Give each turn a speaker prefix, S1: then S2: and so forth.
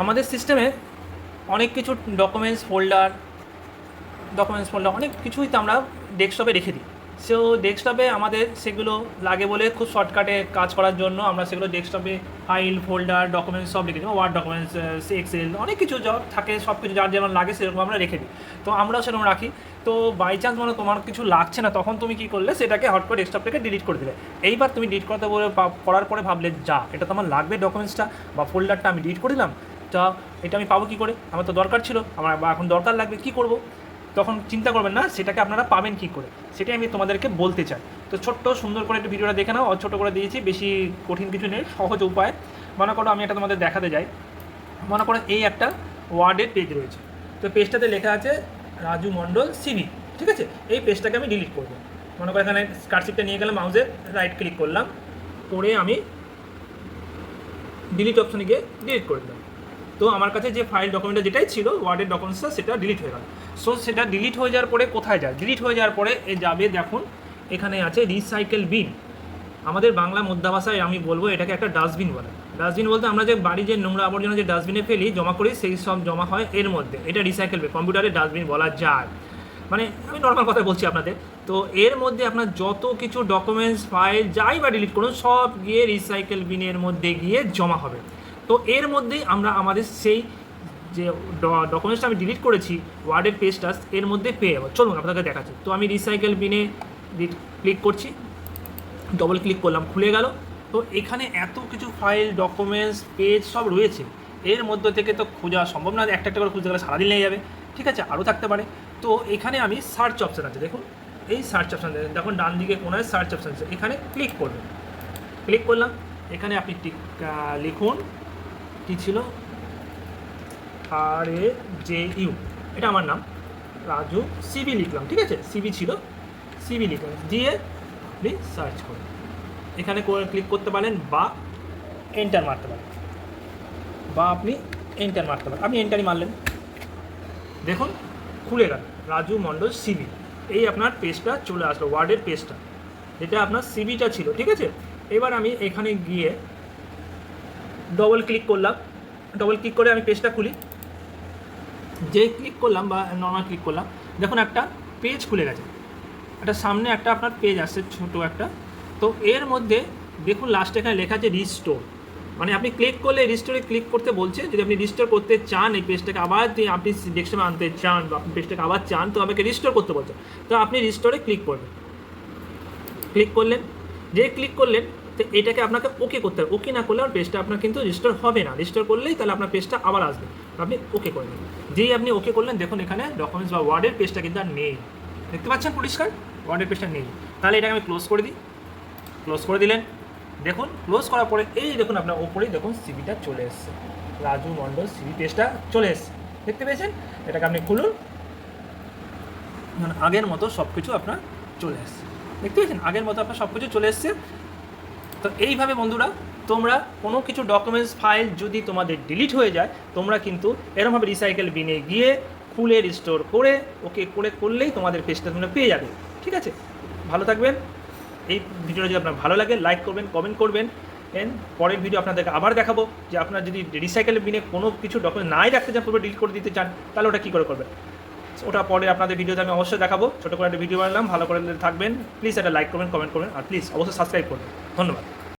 S1: আমাদের সিস্টেমে অনেক কিছু ডকুমেন্টস ফোল্ডার ডকুমেন্টস ফোল্ডার অনেক কিছুই তো আমরা ডেস্কটপে রেখে দিই। সো ডেস্কটপে আমাদের সেগুলো লাগে বলে খুব শর্টকাটে কাজ করার জন্য আমরা সেগুলো ডেস্কটপে ফাইল ফোল্ডার ডকুমেন্টস সব রেখে দিই। ওয়ার্ড ডকুমেন্টস এক্সেল অনেক কিছু যা থাকে, সব কিছু যার যেমন লাগে সেরকম আমরা রেখে দিই। তো আমরাও সেরকম রাখি। তো বাই চান্স মানে তোমার কিছু লাগছে না, তখন তুমি কী করলে, সেটাকে হট করে ডেস্কটপ থেকে ডিলিট করে দিলে। এইবার তুমি ডিলিট করতে বলে করার পরে ভাবলে যা এটা তো আমার লাগবে ডকুমেন্টসটা বা ফোল্ডারটা আমি ডিলিট করে দিলাম। তা এটা আমি পাবো কী করে? আমার তো দরকার ছিল, আমার এখন দরকার লাগবে, কী করব? তখন চিন্তা করবেন না, সেটাকে আপনারা পাবেন কী করে? সেটাই আমি তোমাদেরকে বলতে চাই। তো ছোট্ট, সুন্দর করে একটু ভিডিওটা দেখে নাও ছোটো করে দিয়েছি, বেশি কঠিন কিছু নেই সহজ উপায়। মনে করো আমি এটা তোমাদের দেখাতে যাই। মনে করো এই একটা ওয়ার্ডের পেজ রয়েছে। তো পেজটাতে লেখা আছে, রাজু মণ্ডল সিবি ঠিক আছে? এই পেজটাকে আমি ডিলিট করব। মনে করো এখানে কার্ডশিটটা নিয়ে গেলাম মাউজে রাইট ক্লিক করলাম, করে আমি ডিলিট অপশনে গিয়ে ডিলিট করে দিলাম। তো আমার কাছে যে ফাইল ডকুমেন্টটা যেটাই ছিল ওয়ার্ডের ডকুমেন্টসটা সেটা ডিলিট হয়ে গেল। সো সেটা ডিলিট হয়ে যাওয়ার পরে কোথায় যায়? ডিলিট হয়ে যাওয়ার পরে এ যাবে, দেখুন, এখানে আছে রিসাইকেল বিন আমাদের বাংলা মধ্যা ভাষায় আমি বলব এটাকে একটা ডাস্টবিন বলে। ডাস্টবিন বলতে আমরা যে বাড়ি যে নোংরা আবর্জনা যে ডাস্টবিনে ফেলি, জমা করি, সেই সব জমা হয় এর মধ্যে। এটা রিসাইকেল বিন কম্পিউটারে ডাস্টবিন বলা যায়। মানে আমি নর্মাল কথা বলছি আপনাদের। তো, এর মধ্যে আপনার যত কিছু ডকুমেন্টস ফাইল যাই বা ডিলিট করুন, সব গিয়ে রিসাইকেল বিনের মধ্যে গিয়ে জমা হবে। তো এর মধ্যেই আমরা আমাদের সেই যে ডকুমেন্টসটা আমি ডিলিট করেছি ওয়ার্ডের পেজটা এর মধ্যে পেয়ে যাব। চলুন আপনাকে দেখাচ্ছি। তো আমি রিসাইকেল বিনে ক্লিক করছি ডবল ক্লিক করলাম, খুলে গেল। তো এখানে এত কিছু ফাইল ডকুমেন্টস পেজ সব রয়েছে। এর মধ্যে থেকে তো খোঁজা সম্ভব না, একটা একটা করে খুঁজতে গেলে সারাদিন লেগে যাবে। ঠিক আছে, আরও থাকতে পারে। তো এখানে আমি সার্চ অপশান আছে, দেখুন। এই সার্চ অপশান দেখুন, ডান দিকে কোনায় সার্চ অপশান আছে। এখানে ক্লিক করবেন। ক্লিক করলাম। এখানে আপনি লিখুন কী ছিল? আর এ জে ইউ এটা আমার নাম। রাজু সিবি লিখলাম, ঠিক আছে? সিবি ছিল। সিবি লিখলাম। দিয়ে আপনি সার্চ করুন। এখানে ক্লিক করতে পারেন বা এন্টার মারতে পারেন। বা আপনি এন্টার মারতে পারেন। আপনি এন্টারই মারলেন। দেখুন, খুলে গেল। রাজু মণ্ডল সিবি এই আপনার পেজটা চলে আসলো ওয়ার্ডের পেজটা এটা আপনার সিবিটা ছিল, ঠিক আছে? এবার আমি এখানে গিয়ে ডবল ক্লিক করলাম। ডবল ক্লিক করে আমি পেজটা খুলি। যে ক্লিক করলাম বা নর্মাল ক্লিক করলাম, দেখুন একটা পেজ খুলে গেছে। একটা সামনে একটা আপনার পেজ আসছে, ছোটো একটা। তো এর মধ্যে দেখুন লাস্টে এখানে লেখা আছে রিস্টোর মানে আপনি ক্লিক করলে রিস্টোরে ক্লিক করতে বলছে, যদি আপনি রিস্টোর করতে চান এই পেজটাকে আবার, যদি আপনি ডেস্কটপে আনতে চান বা আপনি পেজটাকে আবার চান, তো আমাকে রিস্টোর করতে বলছে। তো আপনি রিস্টোরে ক্লিক করবেন ক্লিক করলেন। যে ক্লিক করলেন তো এটাকে আপনাকে ওকে করতে হবে। ওকে না করলে আমার পেজটা আপনার কিন্তু রেজিস্টার হবে না। রেজিস্টার করলেই তাহলে আপনার পেজটা আবার আসবে। আপনি ওকে করে নেবেন যেই আপনি ওকে করলেন, দেখুন এখানে ডকুমেন্টস বা ওয়ার্ডের পেজটা কিন্তু আর নেই। দেখতে পাচ্ছেন পরিষ্কার? ওয়ার্ডের পেজটা নেই। তাহলে এটাকে আমি ক্লোজ করে দিই। ক্লোজ করে দিলেন। দেখুন ক্লোজ করার পরে এই দেখুন আপনার ওপরেই দেখুন সিবিটা চলে এসছে। রাজু মণ্ডল সিবি পেজটা চলে এসছে। দেখতে পেয়েছেন? এটাকে আপনি খুলুন। আগের মতো সব কিছু আপনার চলে এসছে। দেখতে পেয়েছেন? আগের মতো আপনার সব কিছু চলে এসছে। তো এইভাবে বন্ধুরা, তোমরা কোনো কিছু ডকুমেন্টস ফাইল যদি তোমাদের ডিলিট হয়ে যায়, তোমরা কিন্তু এরমভাবে রিসাইকেল বিনে গিয়ে খুলে রিস্টোর করে, ওকে করে করলেই তোমাদের পেজটা তোমরা পেয়ে যাবে। ঠিক আছে? ভালো থাকবেন। এই ভিডিওটা যদি আপনার ভালো লাগে লাইক করবেন কমেন্ট করবেন। এন পরের ভিডিও আপনাদেরকে আবার দেখাবো যে আপনার যদি রিসাইকেল বিনে কোনো কিছু ডকুমেন্ট নাই রাখতে চান পুরো ডিলিট করে দিতে চান, তাহলে ওটা কী করে করবেন? ওটা পরে আপনাদের ভিডিওতে আমি অবশ্যই দেখাবো। ছোটো করে একটা ভিডিও বানালাম, ভালো করে থাকবেন। প্লিজ একটা লাইক করবেন কমেন্ট করবেন, আর প্লিজ অবশ্যই সাবস্ক্রাইব করবেন। ধন্যবাদ।